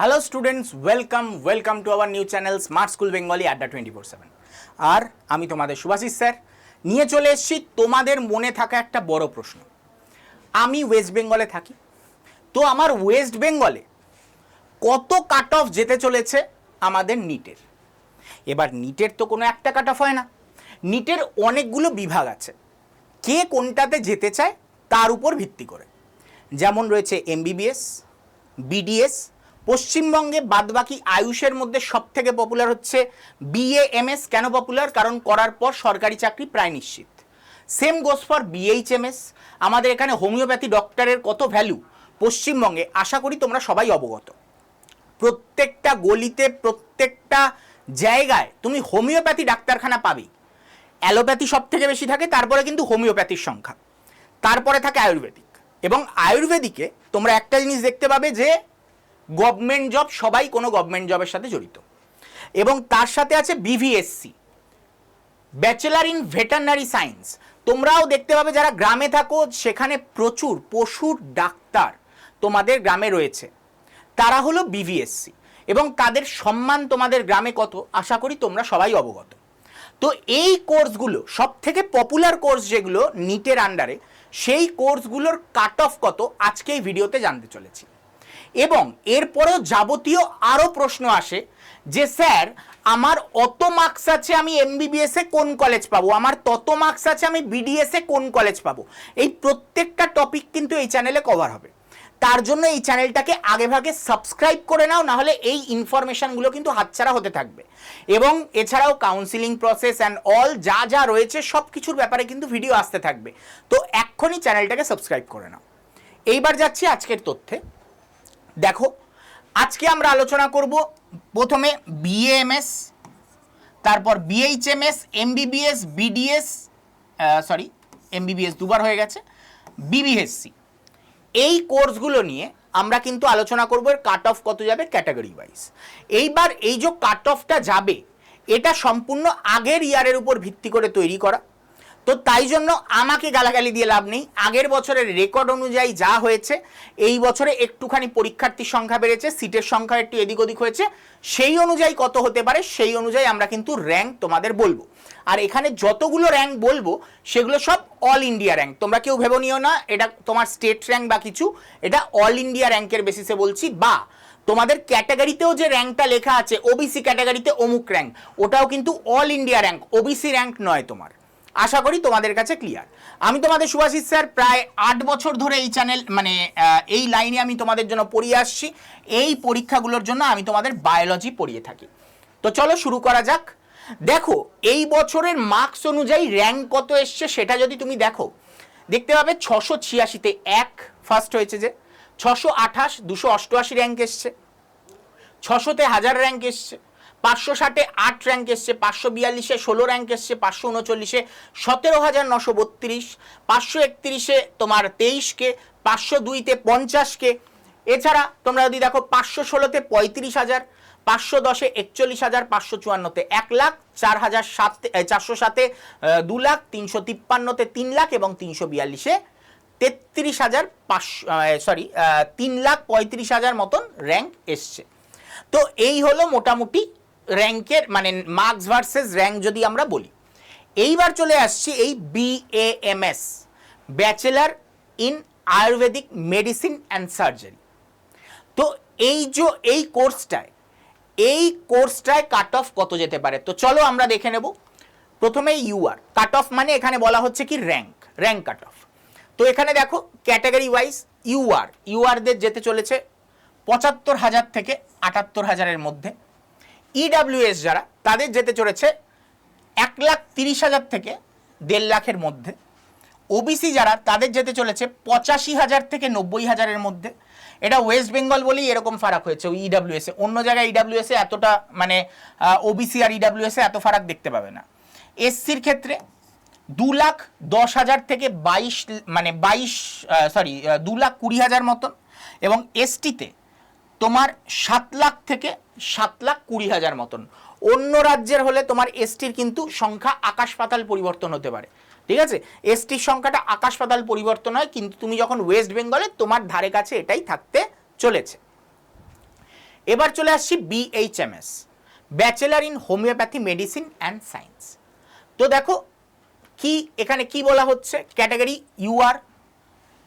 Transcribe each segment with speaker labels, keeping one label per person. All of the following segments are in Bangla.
Speaker 1: Hello students welcome welcome to our new channel smart school Bengali Adda twenty four seven আর আমি তোমাদের সুভাষিস স্যার। নিয়ে চলে এসেছি তোমাদের মনে থাকা একটা বড় প্রশ্ন। আমি ওয়েস্ট বেঙ্গলে থাকি। তো আমার ওয়েস্ট বেঙ্গলে কত কাট অফ যেতে চলেছে আমাদের নিটের এবার নিটের তো কোনো একটা কাট অফ হয় না। নিটের অনেকগুলো বিভাগ আছে। কে কোনটাতে যেতে চায় তার উপর ভিত্তি করে। যেমন রয়েছে এমবিবিএস বিডিএস পশ্চিমবঙ্গে বাদবাকি আয়ুষের মধ্যে সব থেকে পপুলার হচ্ছে বিএএমএস কেন পপুলার কারণ করার পর সরকারি চাকরি প্রায় নিশ্চিত। সেম গোস ফর বিএইচএমএস আমাদের এখানে হোমিওপ্যাথি ডক্টরের কত ভ্যালু পশ্চিমবঙ্গে। আশা করি তোমরা সবাই অবগত। প্রত্যেকটা গলিতে, প্রত্যেকটা জায়গায় তুমি হোমিওপ্যাথি ডাক্তারখানা পাবে। অ্যালোপ্যাথি সব থেকে বেশি থাকে, তারপরে কিন্তু হোমিওপ্যাথির সংখ্যা। তারপরে থাকে আয়ুর্বেদিক। এবং আয়ুর্বেদিকে তোমরা একটা জিনিস দেখতে পাবে যে গভর্নমেন্ট জব, সবাই কোনো গভর্নমেন্ট জবের সাথে জড়িত। এবং তার সাথে আছে BVSc bachelor in veterinary science তোমরাও দেখতে পাবে যারা গ্রামে থাকো, সেখানে প্রচুর পশুর ডাক্তার তোমাদের গ্রামে রয়েছে। তারা হলো বিভিএসসি এবং তাদের সম্মান তোমাদের গ্রামে কত, আশা করি তোমরা সবাই অবগত। তো এই কোর্সগুলো সব থেকে পপুলার কোর্স যেগুলো নিটের আন্ডারে সেই কোর্সগুলোর কাট অফ কত, আজকে এই ভিডিওতে জানতে চলেছি। এবং এরপরেও যাবতীয় আরও প্রশ্ন আসে যে, স্যার, আমার অত মার্কস আছে আমি এমবিবিএস কোন কলেজ পাবো? আমার তত মার্কস আছে আমি বিডিএস কোন কলেজ পাবো? এই প্রত্যেকটা টপিক কিন্তু এই চ্যানেলে কভার হবে। তার জন্য এই চ্যানেলটাকে আগেভাগে সাবস্ক্রাইব করে নাও, না হলে এই ইনফরমেশনগুলো কিন্তু হাতছাড়া হতে থাকবে। এবং এছাড়াও কাউন্সিলিং প্রসেস অ্যান্ড অল যা যা রয়েছে সব কিছুর ব্যাপারে কিন্তু ভিডিও আসতে থাকবে। তো এক্ষুনি চ্যানেলটাকে সাবস্ক্রাইব করে নাও। এইবার যাচ্ছি আজকের তথ্যে। দেখো, আজকে আমরা আলোচনা করব প্রথমে বিএএমএস তারপর BHMS MBBS BDS sorry MBBS দুবার হয়ে গেছে বিবিএসসি এই কোর্সগুলো নিয়ে আমরা কিন্তু আলোচনা করব এর কাট অফ কত যাবে ক্যাটাগরি ওয়াইজ এইবার এই যে কাট অফটা যাবে, এটা সম্পূর্ণ আগের ইয়ারের উপর ভিত্তি করে তৈরি করা। তো তাই জন্য আমাকে গালাগালি দিয়ে লাভ নেই। আগের বছরের রেকর্ড অনুযায়ী যা হয়েছে, এই বছরে একটুখানি পরীক্ষার্থীর সংখ্যা বেড়েছে সিটের সংখ্যা একটু এদিক ওদিক হয়েছে। সেই অনুযায়ী কত হতে পারে, সেই অনুযায়ী আমরা কিন্তু র্যাঙ্ক তোমাদের বলব। আর এখানে যতগুলো র্যাঙ্ক বলব, সেগুলো সব অল ইন্ডিয়া র্যাঙ্ক তোমরা কেউ ভেবে নিও না, এটা তোমার স্টেট র্যাঙ্ক বা কিছু, এটা অল ইন্ডিয়া র্যাঙ্কের বেসিসে বলছি। বা তোমাদের ক্যাটাগরিতেও যে র্যাঙ্কটা লেখা আছে ওবিসি ক্যাটাগরিতে অমুক র্যাঙ্ক ওটাও কিন্তু all India rank OBC rank নয় তোমার। আশা করি তোমাদের কাছে ক্লিয়ার আমি তোমাদের সুভাষিস স্যার প্রায় আট বছর ধরে এই চ্যানেল মানে এই লাইনে আমি তোমাদের জন্য পড়িয়ে আসছি। এই পরীক্ষাগুলোর জন্য আমি তোমাদের বায়োলজি পড়িয়ে থাকি। তো চলো শুরু করা যাক। দেখো, এই বছরের মার্কস অনুযায়ী র্যাঙ্ক কত এসছে সেটা যদি তুমি দেখো, দেখতে পাবে ছশো ছিয়াশিতে এক ফার্স্ট হয়েছে যে, ছশো আঠাশ, দুশো অষ্টআশি র্যাঙ্ক এসছে, ছশোতে হাজার র্যাঙ্ক এসছে পাঁচশো ষাটে আট র্যাঙ্ক এসছে, পাঁচশো বিয়াল্লিশে ষোলো র্যাঙ্ক এসছে, পাঁচশো উনচল্লিশে সতেরো হাজার নশো বত্রিশ, পাঁচশো একত্রিশে তোমার তেইশকে, পাঁচশো দুইতে পঞ্চাশকে। এছাড়া তোমরা যদি দেখো পাঁচশো ষোলোতে পঁয়ত্রিশ হাজার, পাঁচশো দশে একচল্লিশ হাজার, পাঁচশো চুয়ান্নতে এক লাখ, চার হাজার সাত চারশো সাতে দু লাখ তিনশো তিপ্পান্নতে তিন লাখ এবং তিনশো বিয়াল্লিশে তেত্রিশ হাজার, পাঁচশো সরি তিন লাখ পঁয়ত্রিশ হাজার মতন র্যাঙ্ক এসছে। তো এই হলো মোটামুটি র্যাঙ্কের মানে মার্কস ভার্সেস র্যাঙ্ক যদি আমরা বলি। এইবার চলে আসছি এই BAMS bachelor in Ayurvedic medicine and surgery. তো এই যে, এই কোর্সটায় এই কোর্সটায় কাট অফ কত যেতে পারে? তো চলো আমরা দেখে নেব। প্রথমে ইউআর কাট অফ মানে এখানে বলা হচ্ছে কি র্যাঙ্ক র্যাঙ্ক কাট অফ। তো এখানে দেখো, ক্যাটাগরি ওয়াইজ ইউআর ইউআরদের যেতে চলেছে পঁচাত্তর হাজার থেকে আটাত্তর হাজারের মধ্যে। ইডাব্লিউএস যারা, তাদের যেতে চলেছে এক লাখ তিরিশ হাজার থেকে দেড় লাখের মধ্যে ওবিসি যারা, তাদের যেতে চলেছে পঁচাশি হাজার থেকে নব্বই হাজারের মধ্যে। এটা ওয়েস্ট বেঙ্গল বলেই এরকম ফারাক হয়েছে ওই ইডাব্লিউএস এ। অন্য জায়গায় ইডাব্লিউএস এ এতটা মানে ওবিসি আর ইডাব্লিউএস এত ফারাক দেখতে পাবে না। এসসির ক্ষেত্রে দু লাখ দশ হাজার থেকে বাইশ মানে বাইশ সরি দু লাখ কুড়ি হাজার মতন এবং এসটিতে তোমার সাত লাখ থেকে সাত লাখ কুড়ি হাজার মতন। অন্য রাজ্যের হলে তোমার এসটির কিন্তু সংখ্যা আকাশ পাতাল পরিবর্তন হতে পারে। ঠিক আছে? এসটির সংখ্যাটা আকাশ পাতাল পরিবর্তন হয়, কিন্তু তুমি যখন ওয়েস্ট বেঙ্গলে, তোমার ধারে কাছে এটাই থাকতে চলেছে। এবার চলে আসছি BHMS bachelor in homeopathy medicine and science তো দেখো, কি, এখানে কি বলা হচ্ছে? ক্যাটাগরি ইউআর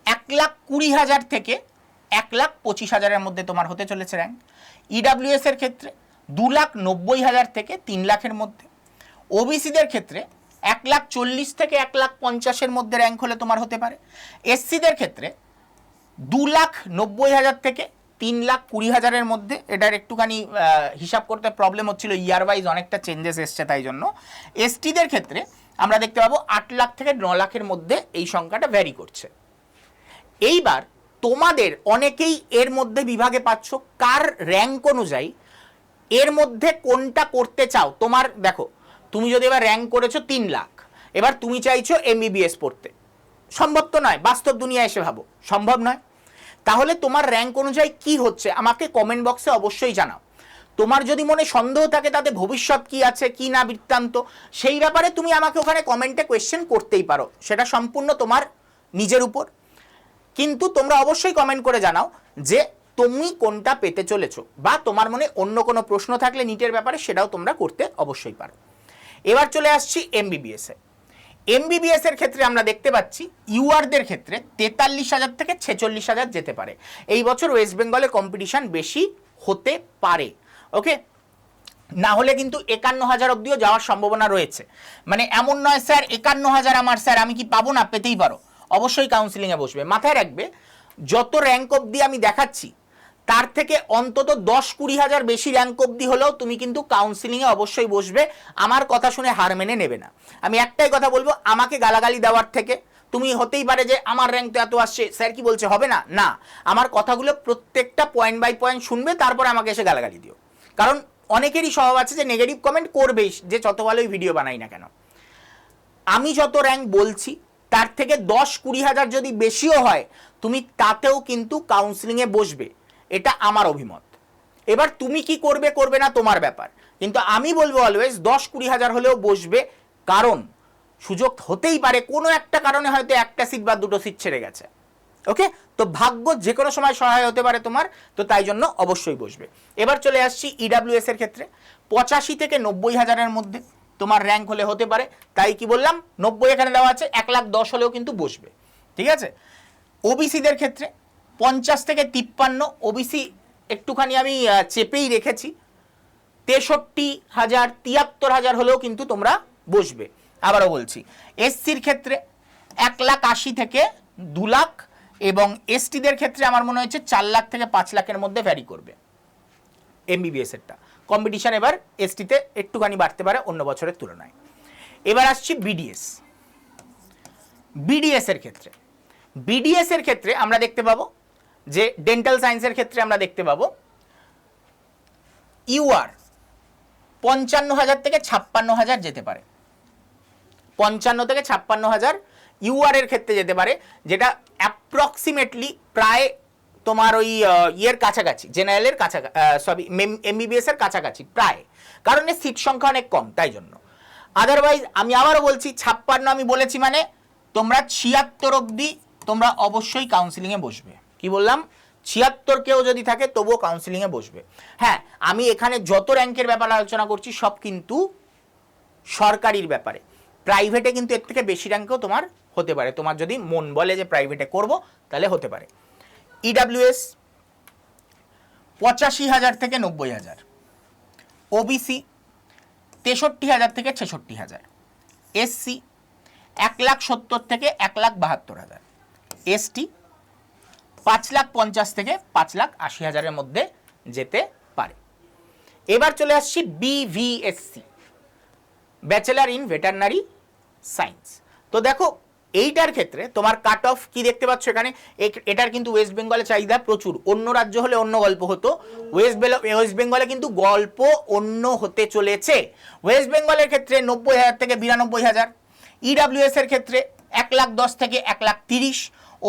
Speaker 1: এক লাখ কুড়ি হাজার থেকে এক লাখ পঁচিশ হাজারের মধ্যে তোমার হতে চলেছে র্যাঙ্ক ইডাব্লিউএস এর ক্ষেত্রে দু লাখ নব্বই হাজার থেকে তিন লাখের মধ্যে। ওবিসিদের ক্ষেত্রে এক লাখ চল্লিশ থেকে এক লাখ পঞ্চাশের মধ্যে র্যাঙ্ক হলে তোমার হতে পারে। এসসিদের ক্ষেত্রে দু লাখ নব্বই হাজার থেকে তিন লাখ কুড়ি হাজারের মধ্যে। এটার একটুখানি হিসাব করতে প্রবলেম হচ্ছিল ইয়ার ওয়াইজ অনেকটা চেঞ্জেস এসছে তাই জন্য। এসটিদের ক্ষেত্রে আমরা দেখতে পাবো আট লাখ থেকে ন লাখের মধ্যে এই সংখ্যাটা ভ্যারি করছে। এইবার তোমাদের অনেকেই এর মধ্যে বিভাগে পাচ্ছ। কার র্যাঙ্ক অনুযায়ী এর মধ্যে কোনটা করতে চাও? তোমার, দেখো, তুমি যদি এবার র্যাঙ্ক করেছ তিন লাখ, এবার তুমি চাইছো এমবিবিএস পড়তে। সম্ভব তো নয়, বাস্তব দুনিয়া এসে ভাবো। সম্ভব নয়। তাহলে তোমার র্যাঙ্ক অনুযায়ী কি হচ্ছে? আমাকে কমেন্ট বক্সে অবশ্যই জানাও। তোমার যদি মনে সন্দেহ থাকে তাতে ভবিষ্যৎ কি আছে, কি না বৃত্তান্ত, সেই ব্যাপারে তুমি আমাকে ওখানে কমেন্টে কোয়েশ্চেন করতেই পারো। সেটা সম্পূর্ণ তোমার নিজের উপর। কিন্তু তোমরা অবশ্যই কমেন্ট করে জানাও যে তুমি কোনটা পেতে চলেছো বা তোমার মনে অন্য কোনো প্রশ্ন থাকলে নিটের ব্যাপারে সেটাও তোমরা করতে অবশ্যই পারো। এবার চলে আসছি এমবিবিএস এমবিবিএস এর ক্ষেত্রে আমরা দেখতে পাচ্ছি ইউআরদের ক্ষেত্রে তেতাল্লিশ হাজার থেকে ছেচল্লিশ হাজার যেতে পারে। এই বছর ওয়েস্ট বেঙ্গলে কম্পিটিশন বেশি হতে পারে। ওকে না হলে কিন্তু একান্ন হাজার অব্দিও যাওয়ার সম্ভাবনা রয়েছে। মানে এমন নয়, স্যার একান্ন হাজার আমার, স্যার, আমি কি পাবো না? পেতেই পারো। অবশ্যই কাউন্সিলিংয়ে বসবে। মাথায় রাখবে, যত র্যাঙ্ক অব্দি আমি দেখাচ্ছি, তার থেকে অন্তত দশ কুড়ি হাজার বেশি র্যাঙ্ক অব্দি হলেও তুমি কিন্তু কাউন্সিলিংয়ে অবশ্যই বসবে। আমার কথা শুনে হার মেনে নেবে না। আমি একটাই কথা বলব, আমাকে গালাগালি দেওয়ার থেকে। তুমি হতেই পারে যে আমার র্যাঙ্ক তো এত আসছে, স্যার কি বলছে, হবে না? না। আমার কথাগুলো প্রত্যেকটা পয়েন্ট বাই পয়েন্ট শুনবে, তারপরে আমাকে এসে গালাগালি দিও। কারণ অনেকেরই স্বভাব আছে যে নেগেটিভ কমেন্ট করবেই, যে যত ভালোই ভিডিও বানাই না কেন। আমি যত র্যাঙ্ক বলছি তার থেকে দশ কুড়ি হাজার যদি বেশিও হয়, তুমি তাতেও কিন্তু কাউন্সিলিংয়ে বসবে। এটা আমার অভিমত। এবার তুমি কি করবে করবে না তোমার ব্যাপার। কিন্তু আমি বলব অলওয়েজ দশ কুড়ি হাজার হলেও বসবে। কারণ সুযোগ হতেই পারে, কোনো একটা কারণে হয়তো একটা সিট বা দুটো সিট ছেড়ে গেছে। ওকে তো ভাগ্য যে কোনো সময় সহায় হতে পারে তোমার, তো তাই জন্য অবশ্যই বসবে। এবার চলে আসছি ইডাব্লিউএস এর ক্ষেত্রে। পঁচাশি থেকে নব্বই হাজারের মধ্যে তোমার র্যাঙ্ক হলে হতে পারে। তাই কি বললাম? নব্বই এখানে দেওয়া আছে, এক লাখ দশ হলেও কিন্তু বসবে। ঠিক আছে? ওবিসিদের ক্ষেত্রে পঞ্চাশ থেকে তিপ্পান্ন ওবিসি একটুখানি আমি চেপেই রেখেছি। তেষট্টি হাজার, তিয়াত্তর হাজার হলেও কিন্তু তোমরা বসবে। আবারও বলছি এসসির ক্ষেত্রে এক লাখ আশি থেকে দু লাখ এবং এসটিদের ক্ষেত্রে আমার মনে হচ্ছে চার লাখ থেকে পাঁচ লাখের মধ্যে ভ্যারি করবে। এমবিবিএস এরটা কম্পিটিশন এবার এসটিতে একটুখানি বাড়তে পারে অন্য বছরের তুলনায়। এবার আসছি বিডিএস বিডিএস এর ক্ষেত্রে। বিডিএস এর ক্ষেত্রে আমরা দেখতে পাবো যে ডেন্টাল সায়েন্সের ক্ষেত্রে আমরা দেখতে পাবো ইউআর পঞ্চান্ন হাজার থেকে ছাপ্পান্ন হাজার যেতে পারে। পঞ্চান্ন থেকে ছাপ্পান্ন হাজার ইউআর এর ক্ষেত্রে যেতে পারে, যেটা অ্যাপ্রক্সিমেটলি প্রায় তোমার ওই ইয়ের কাছাকাছি, জেনারেলের কাছাকাছি সরি এমবিবিএস এর কাছাকাছি, প্রায়। কারণ এর সিট সংখ্যা অনেক কম, তাই জন্য। আদারওয়াইজ আমি আবারও বলছি, ছাপ্পান্ন আমি বলেছি মানে তোমরা ছিয়াত্তর অবধি তোমরা অবশ্যই কাউন্সিলিংয়ে বসবে। কি বললাম? ছিয়াত্তর কেউ যদি থাকে, তবুও কাউন্সিলিংয়ে বসবে। হ্যাঁ আমি এখানে যত র্যাঙ্কের ব্যাপারে আলোচনা করছি, সব কিন্তু সরকারির ব্যাপারে। প্রাইভেটে কিন্তু এর থেকে বেশি র্যাঙ্কও তোমার হতে পারে। তোমার যদি মন বলে যে প্রাইভেটে করব, তাহলে হতে পারে। ইডাব্লিউএস পঁচাশি হাজার থেকে নব্বই হাজার। ওবিসি তেষট্টি হাজার থেকে ছেষট্টি হাজার। এসসি এক লাখ সত্তর থেকে এক লাখ বাহাত্তর হাজার। এসটি পাঁচ লাখ পঞ্চাশ থেকে পাঁচ লাখ আশি হাজারের মধ্যে যেতে পারে। এবার চলে আসছি BVSc bachelor in veterinary science তো দেখো এইটার ক্ষেত্রে তোমার কাট অফ কি দেখতে পাচ্ছ এখানে? এটার কিন্তু ওয়েস্ট বেঙ্গলে চাহিদা প্রচুর। অন্য রাজ্য হলে অন্য গল্প হতো। ওয়েস্ট বেল ওয়েস্ট বেঙ্গলে কিন্তু গল্প অন্য হতে চলেছে। ওয়েস্ট বেঙ্গলের ক্ষেত্রে নব্বই হাজার থেকে বিরানব্বই হাজার। ইডাব্লিউএস এর ক্ষেত্রে এক লাখ দশ থেকে এক লাখ তিরিশ।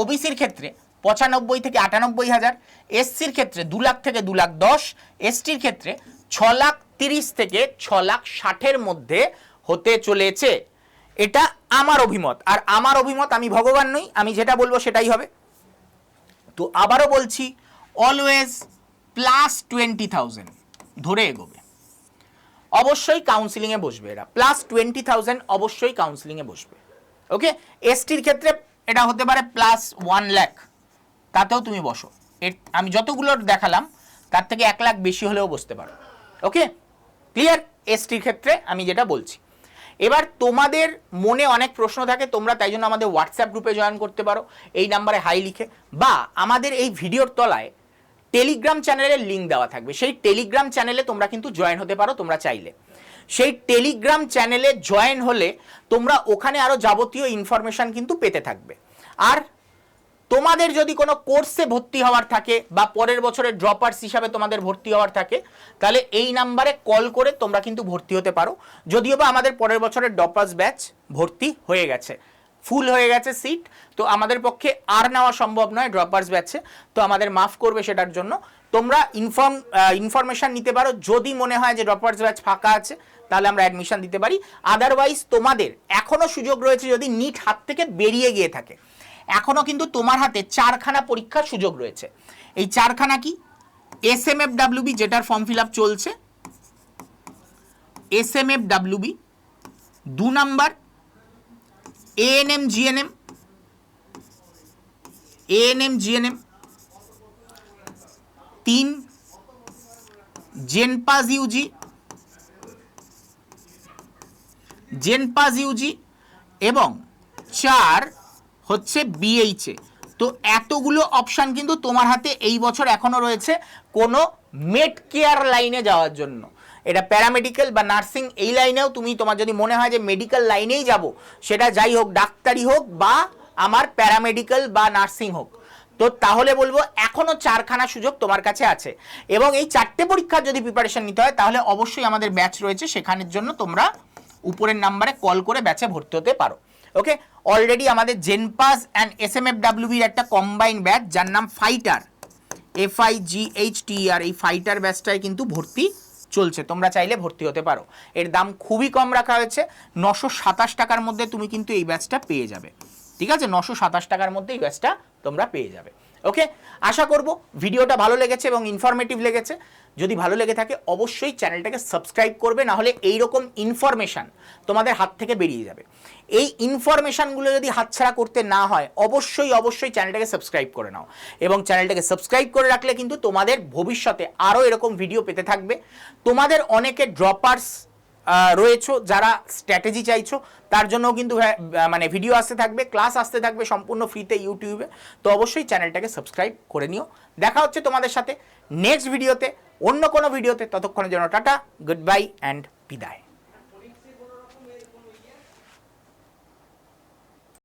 Speaker 1: ওবিসির ক্ষেত্রে পঁচানব্বই থেকে আটানব্বই হাজার। এসসির ক্ষেত্রে দু লাখ থেকে দু লাখ দশ। এসটির ক্ষেত্রে ছ লাখ তিরিশ থেকে ছ লাখ ষাটের মধ্যে হতে চলেছে। এটা আমার অভিমত। আর আমার অভিমত, আমি ভগবান নই, আমি যেটা বলব সেটাই হবে। তো আবারও বলছি অলওয়েজ প্লাস টোয়েন্টি থাউজেন্ড ধরে এগোবে। অবশ্যই কাউন্সিলিংয়ে বসবে এরা। প্লাস টোয়েন্টি থাউজেন্ড অবশ্যই কাউন্সিলিংয়ে বসবে। ওকে এসটির ক্ষেত্রে এটা হতে পারে প্লাস ওয়ান ল্যাক তাতেও তুমি বসো। এর, আমি যতগুলো দেখালাম, তার থেকে এক লাখ বেশি হলেও বসতে পারো। ওকে ক্লিয়ার এসটির ক্ষেত্রে আমি যেটা বলছি। এবার তোমাদের মনে অনেক প্রশ্ন থাকে, তোমরা তাই জন্য আমাদের হোয়াটসঅ্যাপ গ্রুপে জয়েন করতে পারো। এই নাম্বারে হাই লিখে। বা আমাদের এই ভিডিওর তলায় টেলিগ্রাম চ্যানেলের লিঙ্ক দেওয়া থাকবে। সেই টেলিগ্রাম চ্যানেলে তোমরা কিন্তু জয়েন হতে পারো, তোমরা চাইলে। সেই টেলিগ্রাম চ্যানেলে জয়েন হলে তোমরা ওখানে আরও যাবতীয় ইনফরমেশান কিন্তু পেতে থাকবে। আর তোমাদের যদি কোনো কোর্সে ভর্তি হওয়ার থাকে বা পরের বছরের ড্রপার্স হিসাবে তোমাদের ভর্তি হওয়ার থাকে, তাহলে এই নাম্বারে কল করে তোমরা কিন্তু ভর্তি হতে পারো। যদিও বা আমাদের পরের বছরের ড্রপার্স ব্যাচ ভর্তি হয়ে গেছে। ফুল হয়ে গেছে সিট তো আমাদের পক্ষে আর নেওয়া সম্ভব নয় ড্রপার্স ব্যাচে তো আমাদের মাফ করবে সেটার জন্য। তোমরা ইনফর্ম ইনফরমেশন নিতে পারো। যদি মনে হয় যে ড্রপার্স ব্যাচ ফাঁকা আছে, তাহলে আমরা অ্যাডমিশন দিতে পারি। আদারওয়াইজ তোমাদের এখনও সুযোগ রয়েছে যদি নিট হাত থেকে বেরিয়ে গিয়ে থাকে। এখনও কিন্তু তোমার হাতে চারখানা পরীক্ষার সুযোগ রয়েছে। এই চারখানা কি? এস এম এফ ডাব্লিউবি যেটার ফর্ম ফিল আপ চলছে। এস এম এফ ডাব্লিউবি দু number ANM GNM ANM GNM তিন জেনপাজ ইউজি জেনপাজ ইউজি এবং চার হচ্ছে বিএইচএ তো এতগুলো অপশান কিন্তু তোমার হাতে এই বছর এখনও রয়েছে কোনো মেড কেয়ার লাইনে যাওয়ার জন্য। এটা প্যারামেডিক্যাল বা নার্সিং এই লাইনেও তুমি তোমার যদি মনে হয় যে মেডিকেল লাইনেই যাব, সেটা যাই হোক, ডাক্তারি হোক বা আমার প্যারামেডিক্যাল বা নার্সিং হোক। তো তাহলে বলব এখনও চারখানা সুযোগ তোমার কাছে আছে। এবং এই চারটে পরীক্ষার যদি প্রিপারেশন নিতে হয়, তাহলে অবশ্যই আমাদের ব্যাচ রয়েছে, সেখানের জন্য তোমরা উপরের নাম্বারে কল করে ব্যাচে ভর্তি হতে পারো। ওকে অলরেডি আমাদের JENPAS and S M F ডাব্লিউবির একটা কম্বাইন ব্যাচ যার নাম fighter F I G H T R এই ফাইটার ব্যাচটায় কিন্তু ভর্তি চলছে। তোমরা চাইলে ভর্তি হতে পারো। এর দাম খুবই কম রাখা হয়েছে। নশো সাতাশ টাকার মধ্যে তুমি কিন্তু এই ব্যাচটা পেয়ে যাবে। ঠিক আছে? নশো সাতাশ টাকার মধ্যে এই ব্যাচটা তোমরা পেয়ে যাবে। ওকে আশা করব ভিডিওটা ভালো লেগেছে এবং ইনফরমেটিভ লেগেছে। যদি ভালো লেগে থাকে, অবশ্যই চ্যানেলটাকে সাবস্ক্রাইব করবে, নাহলে এইরকম ইনফরমেশান তোমাদের হাত থেকে বেরিয়ে যাবে। এই ইনফরমেশানগুলো যদি হাতছাড়া করতে না হয়, অবশ্যই অবশ্যই চ্যানেলটাকে সাবস্ক্রাইব করে নাও। এবং চ্যানেলটাকে সাবস্ক্রাইব করে রাখলে কিন্তু তোমাদের ভবিষ্যতে আরও এরকম ভিডিও পেতে থাকবে। তোমাদের অনেকে ড্রপার্স রয়েছো, যারা স্ট্র্যাটেজি চাইছো, তার জন্য কিন্তু ভ্যা- মানে ভিডিও আসতে থাকবে ক্লাস আসতে থাকবে সম্পূর্ণ ফ্রিতে ইউটিউবে। তো অবশ্যই চ্যানেলটাকে সাবস্ক্রাইব করে নিও। দেখা হচ্ছে তোমাদের সাথে। নেক্সট ভিডিওতে অন্য কোনো ভিডিওতে ততক্ষণের জন্য টাটা গুড বাই অ্যান্ড বিদায়।